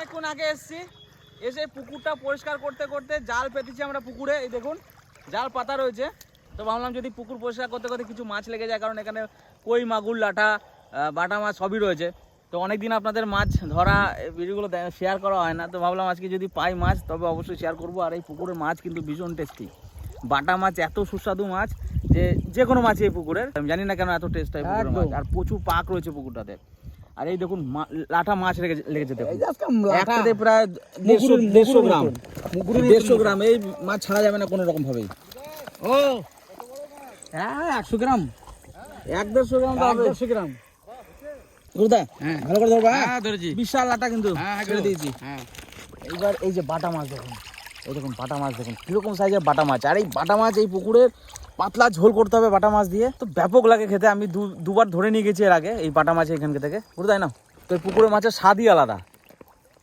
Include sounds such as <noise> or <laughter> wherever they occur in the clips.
অনেকক্ষণ আগে এসছি। এসে পুকুরটা পরিষ্কার করতে করতে জাল পেতেছি আমরা পুকুরে এই দেখুন জাল পাতা রয়েছে। তো ভাবলাম যদি পুকুর পরিষ্কার করতে করতে কিছু মাছ লেগে যায় কারণ এখানে কই মাগুর লাটা বাটা মাছ সবই রয়েছে। তো অনেকদিন আপনাদের মাছ ধরা ভিডিওগুলো শেয়ার করা হয় না তো ভাবলাম আজকে যদি পাই মাছ তবে অবশ্যই শেয়ার করব। আর এই পুকুরের মাছ কিন্তু ভীষণ টেস্টি বাটা মাছ এত সুস্বাদু মাছ যে যে কোনো মাছই এই পুকুরের আমি জানি না কেন এত টেস্ট হয় পুকুরের মাছ। আর প্রচুর পাক রয়েছে পুকুরটাতে। আর এই দেখুন লাটা মাছ লেগেছে দেখুন। একটাতে প্রায় দেড়শো দেড়শো গ্রাম। দেড়শো গ্রাম। এই মাছ ছাড়া যাবে না কোনো রকম ভাবেই। ও। হ্যাঁ একশো গ্রাম। এক দেড়শো গ্রাম দেড়শো গ্রাম। গুরুদা হ্যাঁ। ভালো করে ধরবা হ্যাঁ? ধরেছি। বিশাল লাটা কিন্তু। হ্যাঁ ছেড়ে দিয়েছি। হ্যাঁ। এইবার এই যে বাটা মাছ দেখুন। এই দেখুন বাটা মাছ দেখুন। কীরকম সাইজের বাটা মাছ। আর এই বাটা মাছ এই পুকুরের পাতলা ঝোল করতে হবে বাটা মাছ দিয়ে। তো ব্যাপক লাগে খেতে, আমি দুবার ধরে নিয়ে গেছি এর আগে এই বাটা মাছ এখান থেকে। পুরো তাই না? তো এই পুকুরের মাছের স্বাদই আলাদা।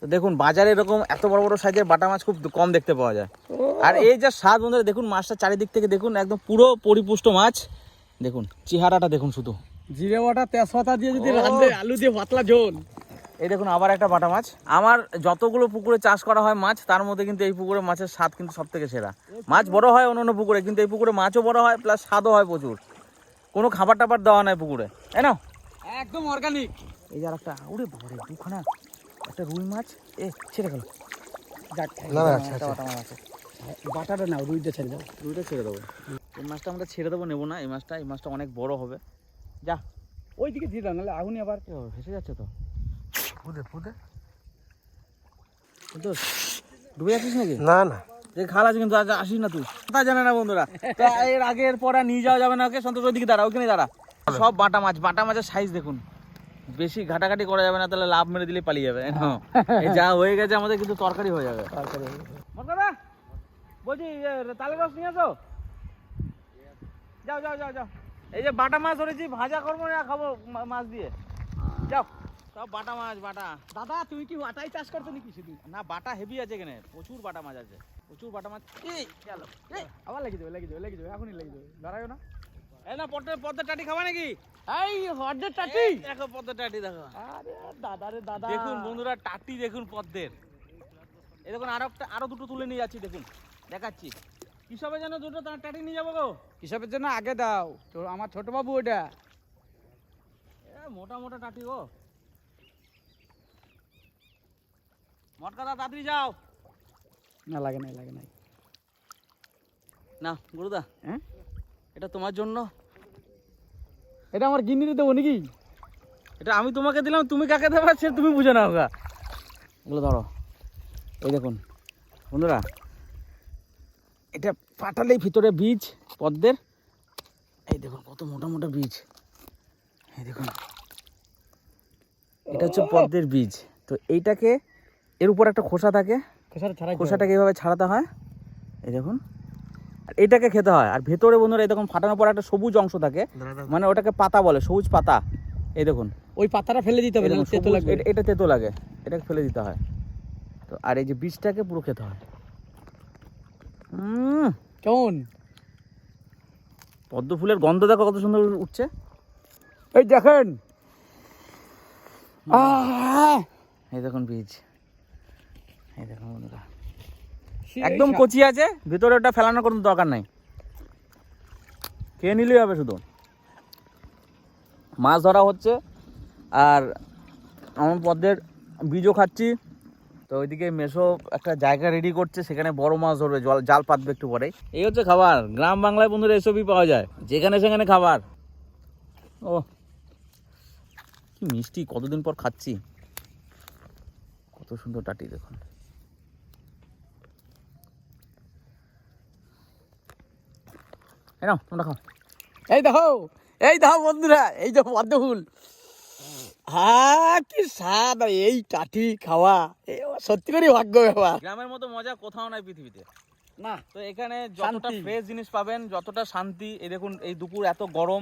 তো দেখুন, বাজারে এরকম এত বড় বড় সাইজের বাটা মাছ খুব কম দেখতে পাওয়া যায়। আর এই যে স্বাদ বন্ধুরা, দেখুন মাছটা চারিদিক থেকে দেখুন, একদম পুরো পরিপুষ্ট মাছ। দেখুন, চেহারাটা দেখুন শুধু। জিরে বাটা, তেজপাতা দিয়ে যদি। রাঁধে আলু দিয়ে পাতলা ঝোল। এই দেখুন আবার একটা বাটা মাছ। আমার যতগুলো পুকুরে চাষ করা হয় মাছ তার মধ্যে কিন্তু এই পুকুরে মাছের স্বাদ কিন্তু সব থেকে সেরা। মাছ বড় হয় অন্য অন্য পুকুরে কিন্তু এই পুকুরে মাছও বড় হয় প্লাস স্বাদও হয় প্রচুর। কোনো খাবার টাবার দেওয়া নাই পুকুরে। তাই না একদম অর্গানিক এই যে আর একটা ওরে বাবারে দুখানা। একটা রুই মাছ এ ছেড়ে গেল। মাছ আছে। বাটাটা না রুইটা ছেড়ে দাও। রুইটা ছেড়ে দেবো। এই মাছটা আমরা ছেড়ে দেবো নেব না। এই মাছটা এই মাছটা অনেক বড় হবে। যা। ওইদিকে দিয়ে দাও নাহলে আগুনই আবার ভেসে যাচ্ছে তো। ফুদে ফুদে ডুবে যাচ্ছিস নাকি? না না। যে খাল আছে কিন্তু আজ আসিস না তুই। তা জানে না বন্ধুরা? তো এর আগে পরে নিয়ে যাওয়া যাবে না ওকে? সন্তোষ ওইদিকে দাঁড়া ওখানে দাঁড়া। সব বাটা মাছ বাটা মাছের সাইজ দেখুন। বেশি ঘাটাঘাটি করা যাবে না তাহলে লাভ মেরে দিলে পালিয়ে যাবে যা হয়ে গেছে আমাদের কিন্তু তরকারি হয়ে যাবে। বলছি এ, তালে রস নিয়ে আসো? যাও যাও যাও যাও। এই যে বাটা মাছ ধরেছি ভাজা করব না খাব মাছ দিয়ে। যাও। সব বাটা মাছ বাটা। দাদা তুমি কি বাটাই চাষ করছ নাকি শুধু? না বাটা হেভি আছে এখানে প্রচুর বাটা মাছ আছে প্রচুর বাটা মাছ। এই গেল। আবার লেগে যাবে লেগে যাবে লেগে যাবে এখনই লেগে যাবে। দাঁড়াও না। এই না পদ্মা পদ্মা টাটি খাবা নাকি? এই হর্ডের এই দেখো পদ্মা টাটি দেখো। আরে দাদা রে দাদা। দেখুন বন্ধুরা টাটি দেখুন পদ্মের এই দেখুন আরও একটা আরও দুটো তুলে নিয়ে যাচ্ছি দেখুন। দেখাচ্ছি। কিসবের জন্য দুটো তা- টাটি নিয়ে যাব গো? কিসবের জন্য? আগে দাও। তো আমার ছোট বাবু ওটা এ, মোটা মোটা টাটি গো। তাড়াতাড়ি যাও। না লাগে নাই লাগে নাই। না গুরুদা হ্যাঁ? এটা তোমার জন্য। এটা আমার দেবো নাকি? এটা আমি তোমাকে দিলাম তুমি কাকে দেবে সে তুমি বুঝে নাও গা। এগুলো ধরো। এই দেখুন বন্ধুরা এটা পাঠালেই ভিতরে বীজ পদ্মের। এই দেখুন কত মোটা মোটা বীজ। এই দেখুন এটা হচ্ছে পদ্মের বীজ। তো এইটাকে এর উপর একটা খোসা থাকে। খোসাটাকে এইভাবে ছাড়াতে হয়। এই দেখুন। আর এটাকে খেতে হয়। আর ভেতরে বন্ধুরা এই দেখুন ফাটানোর পর একটা সবুজ অংশ থাকে। মানে ওটাকে পাতা বলে সবুজ পাতা। এই দেখুন। ওই পাতাটা ফেলে দিতে হবে এরকম তেতো এটা- তেতো লাগে। এটাকে ফেলে দিতে হয়। তো আর এই যে বীজটাকে পুরো খেতে হয়। কেমন? পদ্ম ফুলের গন্ধ দেখো কত সুন্দর উঠছে। এই দেখেন! এই দেখুন বীজ। এই দেখুন বন্ধুরা। একদম কচি আছে ভিতরে ওটা ফেলানোর কোনো দরকার নাই। খেয়ে নিলেই হবে শুধু। মাছ ধরা হচ্ছে আর আমার পদ্মের বীজও খাচ্ছি। তো ওইদিকে মেশো একটা জায়গা রেডি করছে সেখানে বড় মাছ ধরবে জল জাল পাতবে একটু পরে এই হচ্ছে খাবার। গ্রাম বাংলায় বন্ধুরা এসবই পাওয়া যায়। যেখানে সেখানে খাবার। ও কি মিষ্টি কতদিন পর খাচ্ছি। কত সুন্দর টাটি দেখুন। এই নাও তোমরা খাও। এই দেখো এই দেখো বন্ধুরা এই যে পদ্ম ফুল। হ্যাঁ কি স্বাদ এই টাটি খাওয়া। এ সত্যি করে ভাগ্য ব্যাপার। গ্রামের মতো মজা কোথাও নাই পৃথিবীতে। না তো এখানে যতটা ফ্রেশ জিনিস পাবেন যতটা শান্তি এই দেখুন এই দুপুর এত গরম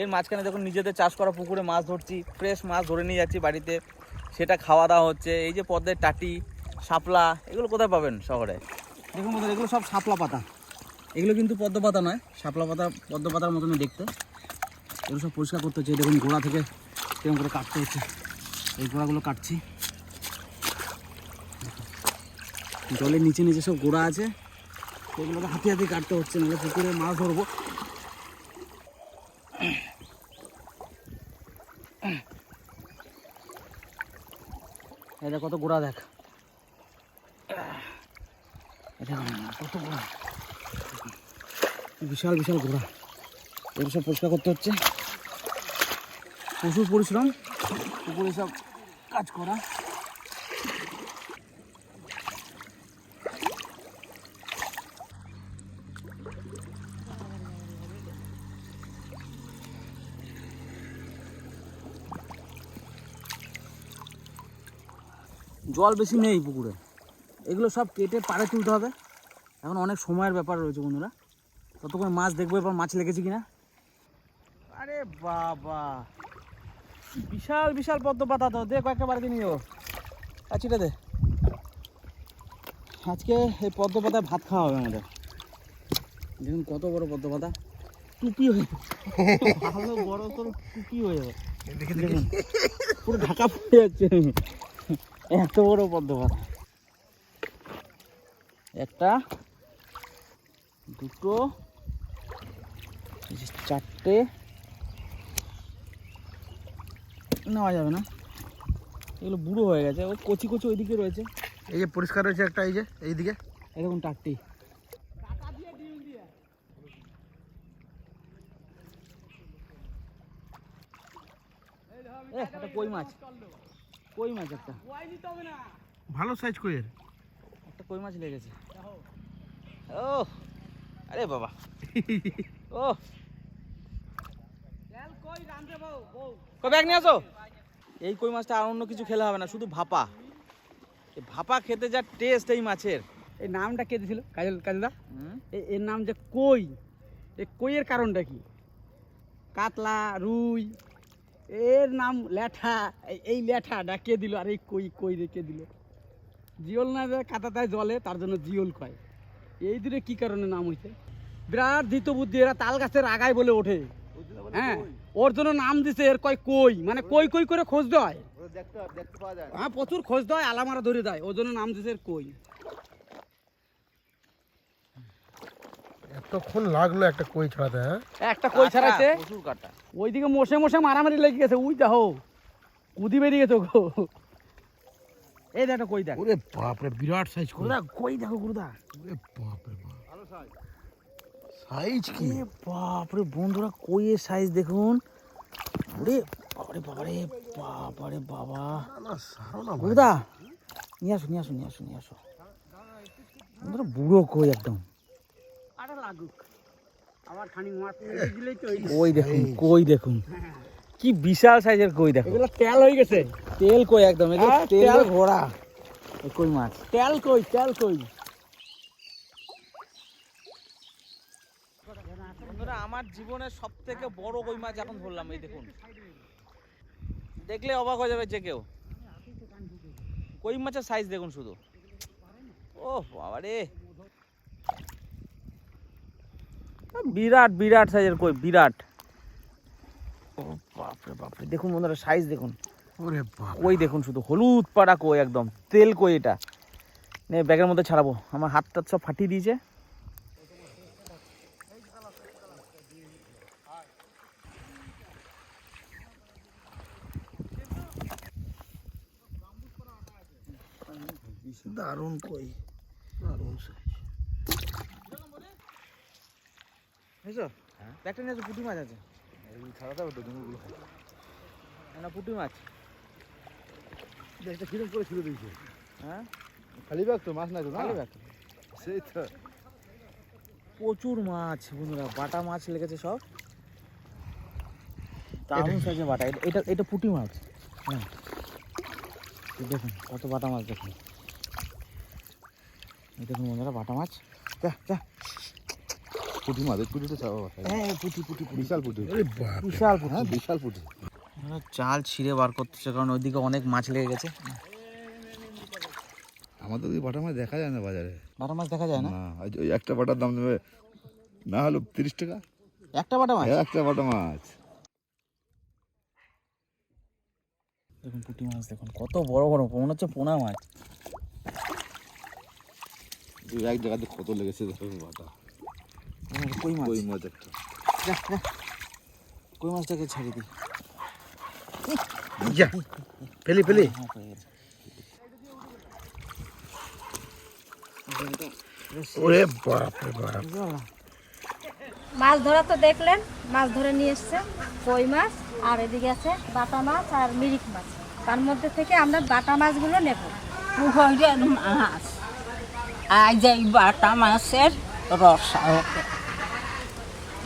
এর মাঝখানে দেখুন নিজেদের চাষ করা পুকুরে মাছ ধরছি ফ্রেশ মাছ ধরে নিয়ে যাচ্ছি বাড়িতে। সেটা খাওয়া দাওয়া হচ্ছে এই যে পদ্মের টাটি শাপলা এগুলো কোথায় পাবেন শহরে? দেখুন বন্ধুরা এগুলো সব শাপলা পাতা। এগুলো কিন্তু পদ্ম পাতা নয়, শাপলা পাতা, পদ্ম পাতার মতনই দেখতে। এগুলো সব পরিষ্কার করতে হচ্ছে দেখুন গোড়া থেকে কেমন করে কাটতে হচ্ছে। এই গোড়াগুলো কাটছি। জলের নিচে নিচে সব গোড়া আছে। সেগুলোকে হাতে হাতে কাটতে হচ্ছে, নাহলে পুকুরে মাছ ধরবো। এটা কত গোড়া দেখ। এটা কত গোড়া। বিশাল বিশাল গোড়া এগুলো সব পরিষ্কার করতে হচ্ছে। প্রচুর পরিশ্রম পুকুরে সব কাজ করা। জল বেশি নেই পুকুরে। এগুলো সব কেটে পাড়ে তুলতে হবে। এখন অনেক সময়ের ব্যাপার রয়েছে বন্ধুরা। ততক্ষণ মাছ দেখব এবার মাছ লেগেছে কিনা? আরে বাবা বিশাল বিশাল পদ্ম পাতা তো। দে কয়েকটা বাড়িতে নিয়ে যাব আচ্ছা দে। আজকে এই পদ্ম পাতায় ভাত খাওয়া হবে আমাদের। দেখুন কত বড় পদ্ম পাতা। টুপি হয়ে ভালো বড় তোর টুপি হয়ে যাবে। দেখুন, পুরো ঢাকা পড়ে যাচ্ছে। এত বড় পদ্ম পাতা। একটা দুটো চারটে। নেওয়া যাবে না। এগুলো বুড়ো হয়ে গেছে। ও কচি কচি ওইদিকে রয়েছে। এই যে পরিষ্কার রয়েছে একটা এই যে এইদিকে। এরকম এ, একটা কই মাছ। কই মাছ একটা? ভালো সাইজ কইয়ের একটা কই মাছ লেগেছে। ও আরে বাবা। ও <laughs> কই ব্যাগ নিয়ে আসো? এই কই মাছটা আর অন্য কিছু খেলে হবে না শুধু ভাপা। এই ভাপা খেতে যা টেস্ট এই মাছের। এই নামটা কে দিয়েছিল কাজল কাজলদা? এর নাম যে কই এই কইয়ের কারণটা কি? কাতলা রুই এর নাম ল্যাঠা এই- ল্যাঠাটা কে দিল আর এই কই কই রে কে দিল? জিওল না যে কাতাতায় জলে তার জন্য জিওল কয়। এই দুটো কি কারণে নাম হয়েছে বিরাট দিত বুদ্ধি এরা তাল গাছের আগায় বলে ওঠে। হ্যাঁ। ওর জন্য নাম দিছে এর কয় কই? মানে কই কই করে খোঁজ দেয়? হ্যাঁ প্রচুর খোঁজ দেয় আলামারা ধরে দেয় ওর জন্য নাম দিছে এর কই? এতক্ষণ লাগল একটা কই ছড়াতে হ্যাঁ? একটা কই ছাড়াইছে? প্রচুর কাটা। ওইদিকে মশে মশে মারামারি লেগে গেছে উই দেখো কুদি বেরিয়ে গেছে গো এই দেখো কই দেখ। ওরে বাপ রে বিরাট সাইজ কই। গুরুদা কই দেখো গুরুদা? ওরে বাপ। রে বাপ সাইজ কি? এ বাপরে বন্ধুরা কইয়ের সাইজ দেখুন? ওরে বাবারে বাবারে বাবারে বাবা। না, না সারো না ভাই। গুরুদা নিয়ে আসো নিয়ে আসো নিয়ে আসো নিয়ে আসো। বন্ধুরা বুড়ো কই একদম? আরে লাগুক। আবার খানিক মাছ দিলেই তো কই দেখুন কই দেখুন? কি বিশাল সাইজের কই দেখো এগুলো তেল হয়ে গেছে। তেল কই একদম? এগুলো তেল এই কই মাছ? তেল কই তেল কই? বন্ধুরা আমার জীবনের সব থেকে বড় কই মাছ এখন ধরলাম এই দেখুন। দেখলে অবাক হয়ে যাবে যে কেউ। কই মাছের সাইজ দেখুন শুধু। ও বাবা রে। বিরাট বিরাট সাইজের কই বিরাট। ও বাপরে বাপরে দেখুন বন্ধুরা সাইজ দেখুন। ওরে বাপ কই দেখুন শুধু হলুদ পাড়া কই একদম তেল কই এটা। নে ব্যাগের মধ্যে ছাড়াবো। আমার হাত টাত সব ফাটিয়ে দিয়েছে। দারুণ কই। দারুণ সাইজ ব্যাগটা নিয়ে পুঁটি মাছ আছে। ছাড়াতে হবে তো ডুমুরগুলো না পুঁটি মাছ। একটা কিরম করে ছিঁড়ে দিয়েছে। হ্যাঁ? খালি ব্যাগ তো মাছ নাই তো খালি ব্যাগ। সেই তো। প্রচুর মাছ বন্ধুরা বাটা মাছ লেগেছে সব। দারুণ সাইজের বাটা। এটা- এটা পুঁটি মাছ। হ্যাঁ। দেখুন কত বাটা মাছ দেখুন। দেখুন বন্ধুরা বাটা মাছ। যা যা। পুঁটি মাছ ওই পুঁটিটা চাওয়া হ্যাঁ পুঁটি পুঁটি পুঁটি। বিশাল পুঁটি। বিশাল পুঁটি। হ্যাঁ বিশাল পুঁটি। চাল ছিঁড়ে বার করতেছে কারণ ওইদিকে অনেক মাছ লেগে গেছে। আমাদের ওই বাটা মাছ দেখা যায় না বাজারে। বাটা মাছ দেখা যায় না? না ওই একটা বাটার দাম দেবে না হলো তিরিশ টাকা। একটা বাটা মাছ? একটা বাটা মাছ। দেখুন পুঁটি মাছ দেখুন কত বড় বড় মনে হচ্ছে পোনা মাছ। এক জায়গাতে কত লেগেছে বাটা কই মাছ? কই মাছ একটা। যা, যা। কই মাছটাকে ছেড়ে দিই ফেলি ফেলি। হ্যাঁ গেছে। ওরে বাপ। রে বাপ মাছ ধরা তো দেখলেন মাছ ধরে নিয়ে এসছে কই মাছ আর এদিকে আছে বাটা মাছ আর মিরিক মাছ। তার মধ্যে থেকে আমরা বাটা মাছগুলো নেব। মাছ। আজ এই বাটা মাছের রসা হবে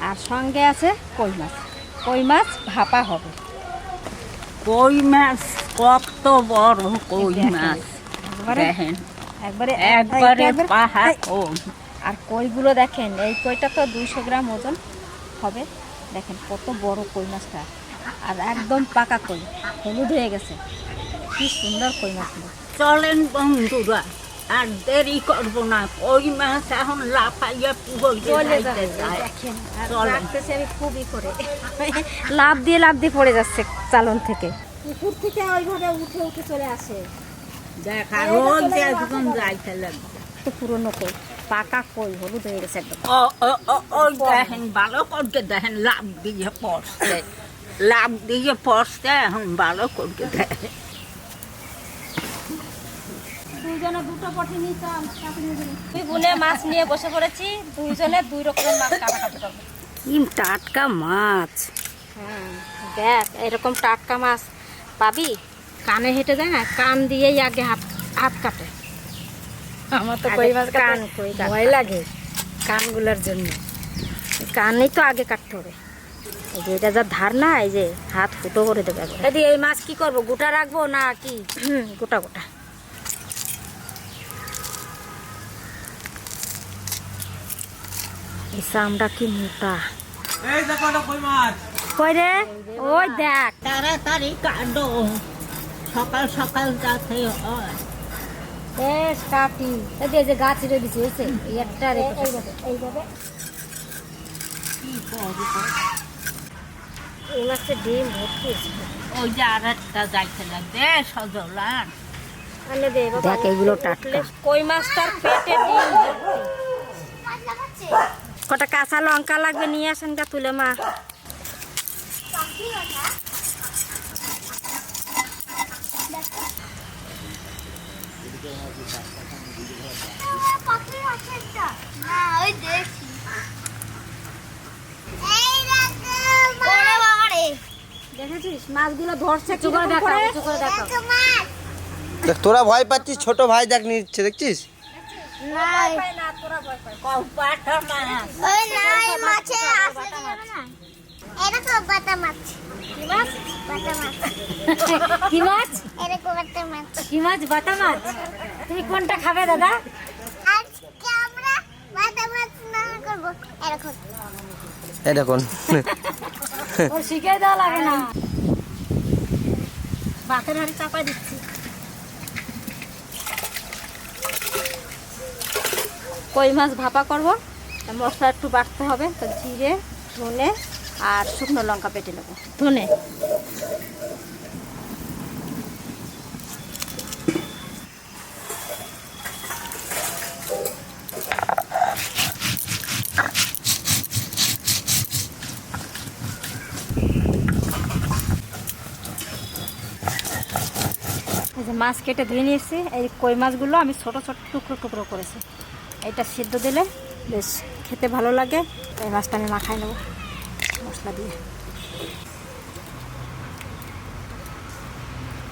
আর সঙ্গে আছে কই মাছ? কই মাছ ভাপা হবে। কই মাছ? কত বড় কই মাছ। দেখেন। একবারে একবারে পাহাড় আর কইগুলো দেখেন এই কইটা তো দুইশো গ্রাম ওজন হবে। দেখেন কত বড় কই মাছটা। আর একদম পাকা কই হলুদ হয়ে গেছে। কি সুন্দর কই মাছগুলো। চলেন বন্ধুরা আর দেরি করব না। কই মাছ এখন লাফাইয়া যাইতে যায় দেখেন আর আমি খুবই করে লাভ দিয়ে লাভ দিয়ে পড়ে যাচ্ছে চালন থেকে। পুকুর থেকে ওইভাবে উঠে উঠে চলে আসে। দেখা রোজ। যাইতে লাগবে। পুরনো কই পাকা কই হলুদ হয়ে গেছে একদম। ও ও ও ওই দেখেন ভালো করতে দেখেন লাভ দিয়ে পড়ছে। লাভ দিয়ে পড়ছে এখন ভালো করতে দেখেন। দুইজনে দুটো পটি মাছ নিয়ে বসে পড়েছি দুইজনে দুই রকমের মাছ কাটাকাটি করব। কি টাটকা মাছ। হ্যাঁ দেখ এরকম টাটকা মাছ পাবি কানে হেঁটে যায় না কান দিয়েই আগে হাত হাত কাটে। আমার তো কই মাছ কান কই ভয় লাগে কানগুলোর জন্য। কানেই তো আগে কাটতে হবে। এই যে এটা যা ধার না এই যে হাত ফুটো করে দেবে। এই মাছ কি করব গোটা রাখব না কি? হুম গোটা গোটা। চামড়া কি মোটা? এই দেখো একটা কই মাছ। কই রে? ওই দেখ। তাড়াতাড়ি কাটো সকাল সকাল যাতে হয়। বেশ কাটি এই যে গাছ রে দিছে এই একটা রে এইভাবে। এই মাছের ডিম ভর্তি ওই যে আর একটা যাইতে লাগবে সজলান দেখ এগুলো টাটকা। কই মাছটার পেটে ডিম ভর্তি। কটা কাঁচা লঙ্কা লাগবে নিয়ে আসেন গা তুলে মা। দেখেছিস? মাছগুলো ধরছে তোরা ভয় পাচ্ছিস ছোট ভাই দেখ নিচ্ছে দেখছিস? ভয় না, তোরা ভয় পায়। কপাটা মাছ। ওই নাই মাছে আসলে যাবে না এরকম বাটা মাছ। কি মাছ? বাটা মাছ। <laughs> কি মাছ? এরকম একটা মাছ। কি মাছ? বাটা মাছ? তুমি কোনটা খাবে দাদা? আজকে আমরা বাটা মাছ না করব। এরকম। এই দেখুন শিখে দেওয়া লাগে না। ভাতের হাঁড়ি চাপাই দিচ্ছি। কই মাছ ভাপা করব। মশলা একটু বাড়তে হবে, তো জিরে, ধনে আর শুকনো লঙ্কা পেটে নেব। ধনে। মাছ কেটে ধুয়ে নিয়েছি, এই কই মাছগুলো আমি ছোট ছোট টুকরো টুকরো করেছি। এটা সিদ্ধ দিলে বেশ খেতে ভালো লাগে এই মাছটা আমি মাখাই নেব মশলা দিয়ে।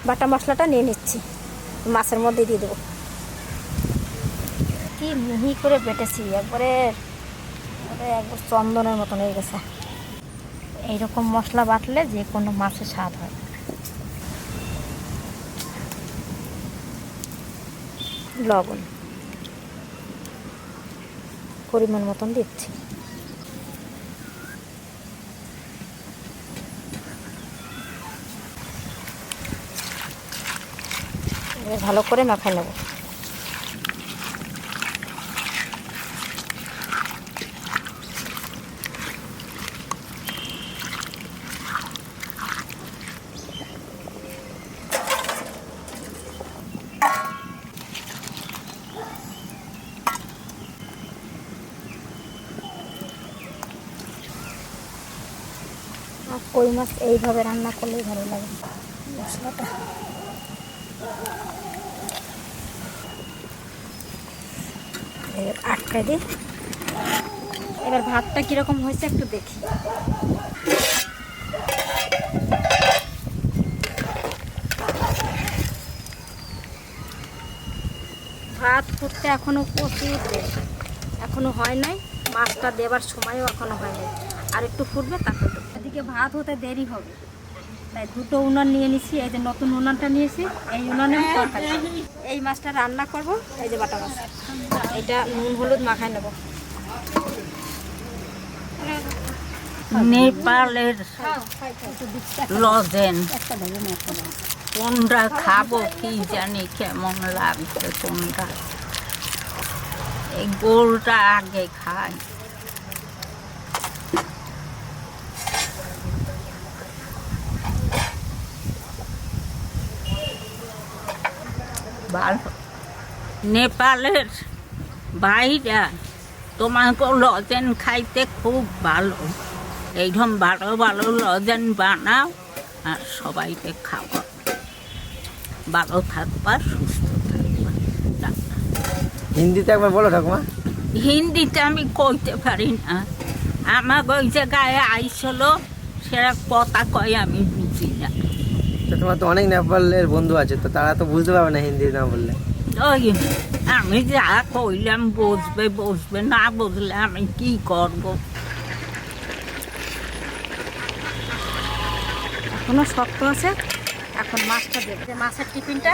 বাটা মশলাটা নিয়ে নিচ্ছি, মাছের মধ্যে দিয়ে দেবো। কি মিহি করে বেটেছি, একবারে একবারে চন্দনের মতন হয়ে গেছে। এইরকম মশলা বাটলে যে কোনো মাছের স্বাদ হয়। লবণ। পরিমাণ মতন দিচ্ছি। ভালো করে মাখাই নেব। কই মাছ এইভাবে রান্না করলেই ভালো লাগে। মশলাটা। আটকাই দিই এবার ভাতটা কীরকম হয়েছে একটু দেখি। ভাত ফুটতে এখনও প্রচুর দেরি এখনও হয় নাই। মাছটা দেবার সময়ও এখনও হয় নাই আর একটু ফুটবে, তারপর এদিকে ভাত হতে দেরি হবে। তাই দুটো উনান নিয়ে নিছি, এই যে নতুন উনানটা নিয়েছি, এই উনানে এই মাছটা রান্না করব, এই যে বাটা মাছ। এটা নুন, হলুদ মাখায় নেব। নেপালের লজেন। কোনটা খাব কি জানি, কেমন লাগছে কোনটা? এই গোলটা আগে খাই। নেপালের ভাইরা তোমাকে লজেন খাইতে খুব ভালো। এইরকম ভালো ভালো লজেন বানাও আর সবাইকে খাওয়া ভালো থাকবা সুস্থ থাকবা। হিন্দিতে একবার বলো ঠাকুমা। হিন্দিতে আমি কইতে পারি না। আমার ওই জায়গায় আইসল সেরা কথা কয় আমি বুঝি না। তো তোমার তো অনেক নেপালের বন্ধু আছে, তো তারা তো বুঝতে পারবে না হিন্দি না বললে। আমি যা কইলাম বসবে বসবে না বুঝলে আমি কি করব? এখনও শক্ত আছে, এখন মাছটা দেবো মাছের টিফিনটা।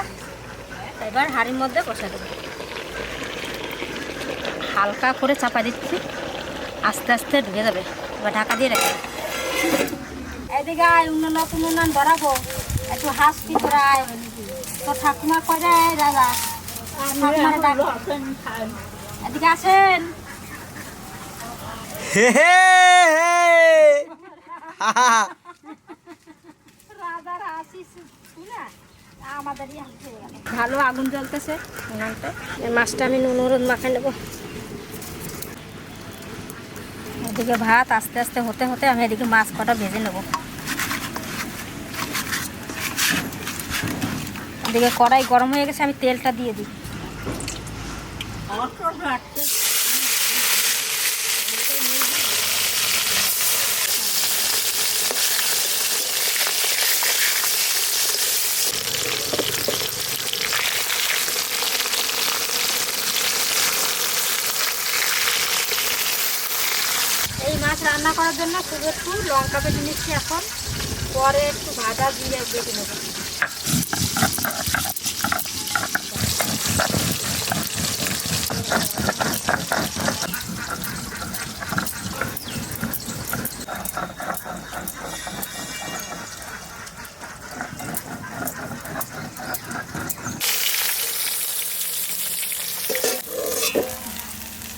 এবার হাঁড়ির মধ্যে বসে দেবো। হালকা করে চাপা দিচ্ছি, আস্তে আস্তে ঢুকে যাবে। এবার ঢাকা দিয়ে রাখবে এদিকে আয় উন্নয়ন উন্নয়ন ধরাবো। একটু হাসতি তোরা আয় তো ঠাকুমা কয় দাদা? ঠাকুমারে ডাক। এদিকে আসেন। হে হে হে। রাজার হাসি শুনে আমাদেরই হাসি গেল। ভালো আগুন জ্বলতেছে। উনানটা মাছটা আমি নুন হলুদ মাখাই নেব। এদিকে ভাত আস্তে আস্তে হতে হতে আমি এদিকে মাছ কটা ভেজে নেব। এদিকে কড়াই গরম হয়ে গেছে, আমি তেলটা দিয়ে দিই। এই মাছ রান্না করার জন্য শুধু একটু লঙ্কা বেটে নিচ্ছি এখন। পরে একটু ভাজা দিয়ে বেটে নেব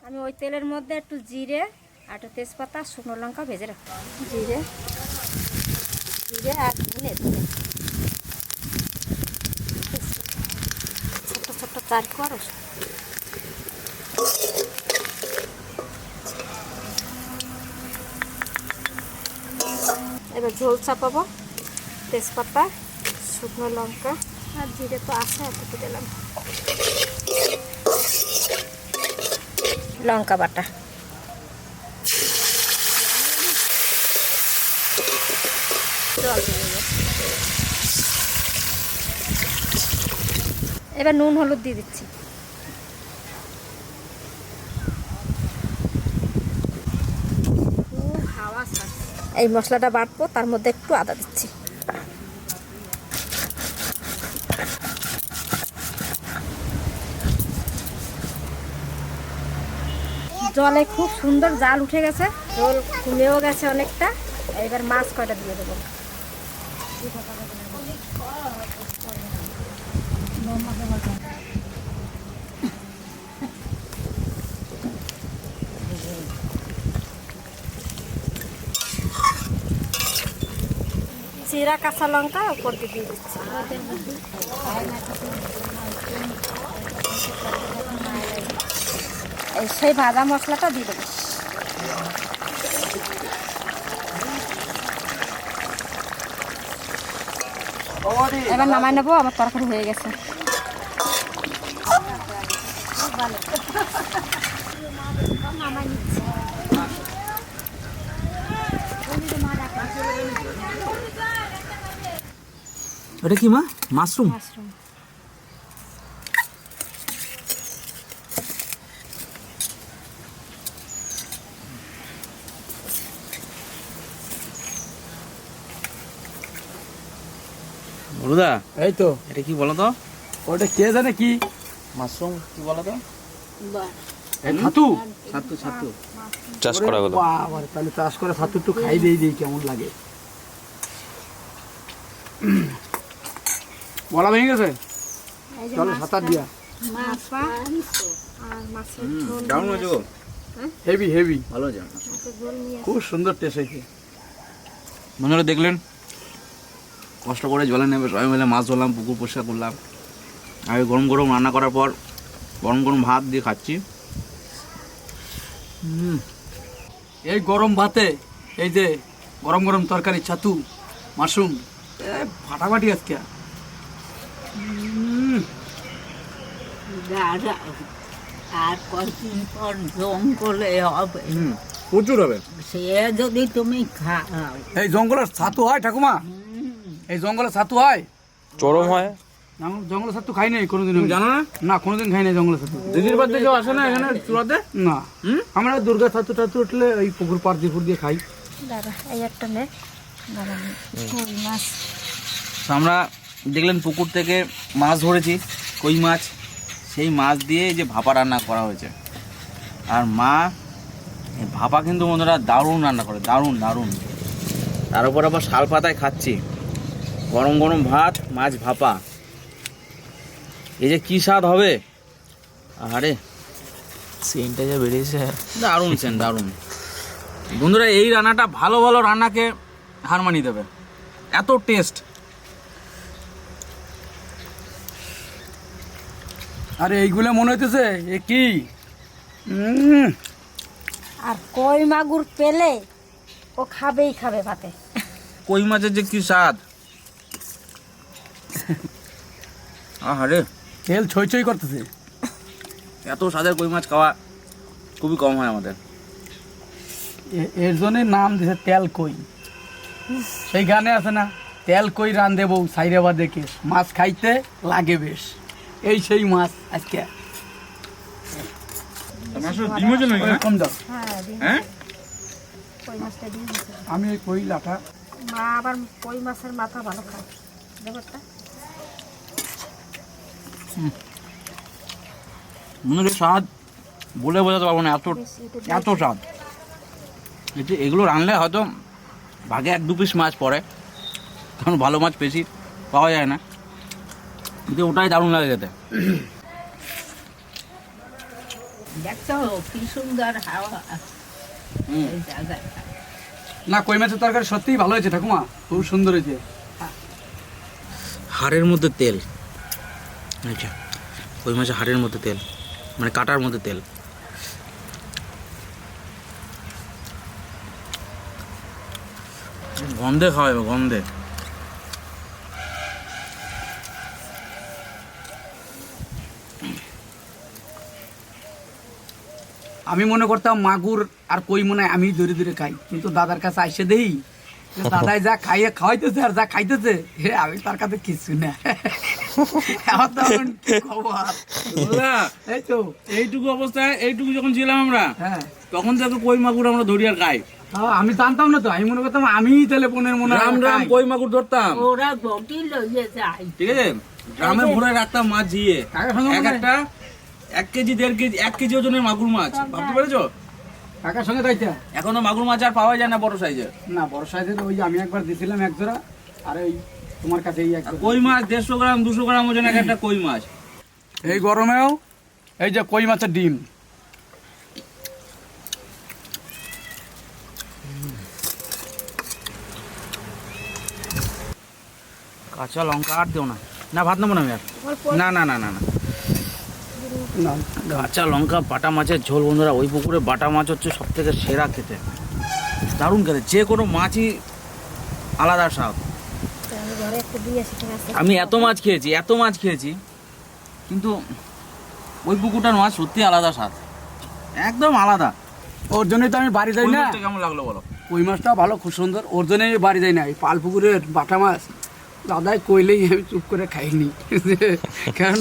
আমি ওই তেলের মধ্যে একটু জিরে আর একটু তেজপাতা, শুকনো লঙ্কা ভেজে রাখব জিরে। জিরে আর ধনে ছোট্ট ছোট্ট চার করো। এবার ঝোল চাপাবো। তেজপাতা, শুকনো লঙ্কা। আর জিরে তো আছে, এতটুকু দিলাম। লঙ্কা বাটা। এবার নুন হলুদ দিয়ে দিচ্ছি। এই মশলাটা বাটবো তার মধ্যে একটু আদা দিচ্ছি। জলে খুব সুন্দর জাল উঠে গেছে, জল কমেও গেছে অনেকটা। এবার মাছ কয়টা দিয়ে দেবো? জিরা, কাঁচা লঙ্কা উপর দিয়ে দিচ্ছি। সেই ভাজা মশলাটা দিয়ে দেবো। এবার নামাই নেব আমার তরকারি হয়ে গেছে। ওটা কি মা? মাশরুম? মাশরুম। এই তো। এটা কি বলো তো? ওটা কে জানে কি? মাশরুম কি বলো তো? ছাতু। ছাতু ছাতু। চাষ করা গেল। বাবারে, তাহলে চাষ করে ছাতু একটু খাই দিয়ে দিই কেমন লাগে। বলা ভেঙে গেছে? চলো সাঁতার দিয়া। হেভি হেভি ভালো খুব সুন্দর টেস্ট হয়েছে। বন্ধুরা দেখলেন? কষ্ট করে জলে নেমে সবাই মিলে মাছ ধরলাম পুকুর পরিষ্কার করলাম। আর গরম গরম রান্না করার পর গরম গরম ভাত দিয়ে খাচ্ছি। এই গরম ভাতে এই যে গরম গরম তরকারি ছাতু মাশরুম এ, ফাটাফাটি আজকে। আর কদিন পর জঙ্গলে হবে। প্রচুর হবে। সে যদি তুমি খাও এই জঙ্গলের ছাতু হয় ঠাকুমা। এই জঙ্গলের ছাতু হয়? চরম হয়। জঙ্গল- জঙ্গলের ছাতু খাই নাই কোনোদিন জানো না? না কোনোদিন খাই নাই জঙ্গলের ছাতু। দিদির বাড়িতে কেউ আসে না এখানে চূড়াতে? না। আমরা দুর্গা ছাতু টাতু উঠলে ওই পুকুর পাড় দিয়ে দিয়ে খাই। এই একটা নে। মাছ। আমরা দেখলেন পুকুর থেকে মাছ ধরেছি কই মাছ? সেই মাছ দিয়ে যে ভাপা রান্না করা হয়েছে। আর মা ভাপা কিন্তু বন্ধুরা দারুণ রান্না করে দারুণ দারুণ। তার উপর আবার শাল পাতায় খাচ্ছি। গরম গরম ভাত মাছ ভাপা। এই যে কী স্বাদ হবে? আরে সিনটা যা বেরিয়েছে দারুণ সেন দারুণ। বন্ধুরা এই রান্নাটা ভালো ভালো রান্নাকে হার মানিয়ে দেবে। এত টেস্ট। আরে এইগুলো মনে হইতেছে এ কি? আর কই মাগুর পেলে ও খাবেই খাবে ভাতে। কই মাছের যে কি স্বাদ? আহারে। তেল ছই ছই করতেছে। এত স্বাদের কই মাছ খাওয়া খুবই কম হয় আমাদের। এ- এর জন্য নাম দিছে তেল কই। সেই গানে আছে না তেল কই রান দেবো সাইরে বা দেখে মাছ খাইতে লাগে বেশ। এই সেই মাছ আজকে। কম দাও। হ্যাঁ হ্যাঁ। আমি এই কই লাঠা মা আবার কই মাছের মাথা ভালো খায়। ব্যাপারটা মনে হয় স্বাদ বলে বোঝাতে পারব না এত এত স্বাদ। যে এগুলো রানলে হয়তো ভাগে এক দু পিস মাছ পড়ে কারণ ভালো মাছ বেশি পাওয়া যায় না। কিন্তু ওটাই দারুণ লাগে খেতে। জায়গাটা। না কই মাছের তরকারি সত্যিই ভালো হয়েছে ঠাকুমা খুব সুন্দর হয়েছে। হাড়ের মধ্যে তেল। আচ্ছা। কই মাছের হাড়ের মধ্যে তেল মানে কাটার মধ্যে তেল। গন্ধে খাওয়াবে গন্ধে। আমি মনে করতাম মাগুর আর কই মনে হয় আমি ধরে ধরে খাই, কিন্তু দাদার কাছে আইসে দেই দাদাই যা খাইয়ে খাওয়াইতেছে আর যা খাইতেছে হে আমি তার কাছে কিছু না। <laughs> এইটুকু অবস্থায় এইটুকু যখন ছিলাম আমরা হ্যাঁ। তখন থেকে কই মাগুর আমরা ধরি আর খাই। আমি জানতাম না তো আমি মনে করতাম আমি তাহলে পনেরো মনে রাম রাম কই মাগুর ধরতাম? ওরা বটি লইয়ে যায়। ঠিক আছে? গ্রামে ভরে রাখতাম মাছ সঙ্গে এক একটা এক কেজি দেড় কেজি এক কেজি ওজনের মাগুর মাছ। ভাবতে পেরেছ? কাকার সঙ্গে তাইটা এখনও মাগুর মাছ আর পাওয়া যায় না বড় সাইজের না বড় সাইজের ওই আমি একবার দিছিলাম এক জোড়া আর এই তোমার কাছে এই এক জোড়া। কই মাছ? দেড়শো গ্রাম দুশো গ্রাম ওজন এক একটা কই মাছ? এই গরমেও এই যে কই মাছের ডিম। কাঁচা লঙ্কা আর দেও না। না ভাত নেব না আমি আর। না না না না না। না। কাঁচা লঙ্কা বাটা মাছের ঝোল বন্ধুরা ওই পুকুরে বাটা মাছ হচ্ছে সব থেকে সেরা খেতে। দারুণ খেতে। যে কোনো মাছই আলাদা স্বাদ। আমি এত মাছ খেয়েছি এত মাছ খেয়েছি। কিন্তু ওই পুকুরটার মাছ সত্যি আলাদা স্বাদ। একদম আলাদা। ওর জন্যই তো আমি বাড়ি যাই না। কেমন লাগল বলো? কই মাছটা ভালো খুব সুন্দর। ওর জন্যই আমি বাড়ি যাই না। এই পাল পুকুরের বাটা মাছ দাদাই কইলেই আমি চুপ করে খাইনি। <laughs> কারণ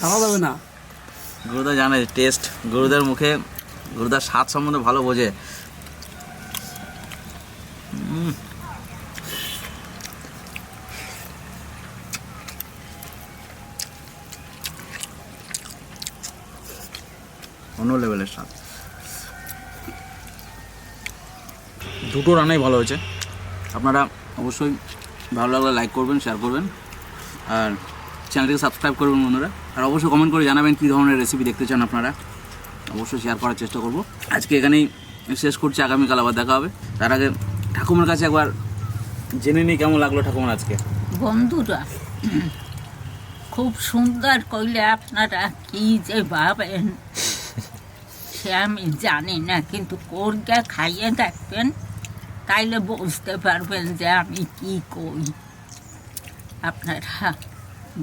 খাওয়া যাবে না। গরুদা জানে টেস্ট গরুদার মুখে গরুদার স্বাদ সম্বন্ধে ভালো বোঝে। অন্য লেভেলের স্বাদ দুটো রান্নাই ভালো হয়েছে। আপনারা অবশ্যই ভালো লাগলে লাইক করবেন শেয়ার করবেন। আর চ্যানেলটিকে সাবস্ক্রাইব করবেন বন্ধুরা। আর অবশ্যই কমেন্ট করে জানাবেন কী ধরনের রেসিপি দেখতে চান আপনারা। অবশ্যই শেয়ার করার চেষ্টা করব। আজকে এখানেই শেষ করছি আগামীকাল আবার দেখা হবে। তার আগে ঠাকুমার কাছে একবার জেনে নিই কেমন লাগল ঠাকুমার আজকে। বন্ধুরা খুব সুন্দর কইলে আপনারা কি যে ভাবেন। সে আমি জানি না, কিন্তু কোনটা খাইয়ে দেখবেন? তাইলে বুঝতে পারবেন যে আমি কি কই। আপনারা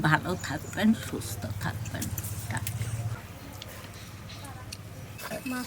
ভালো থাকবেন, সুস্থ থাকবেন। মা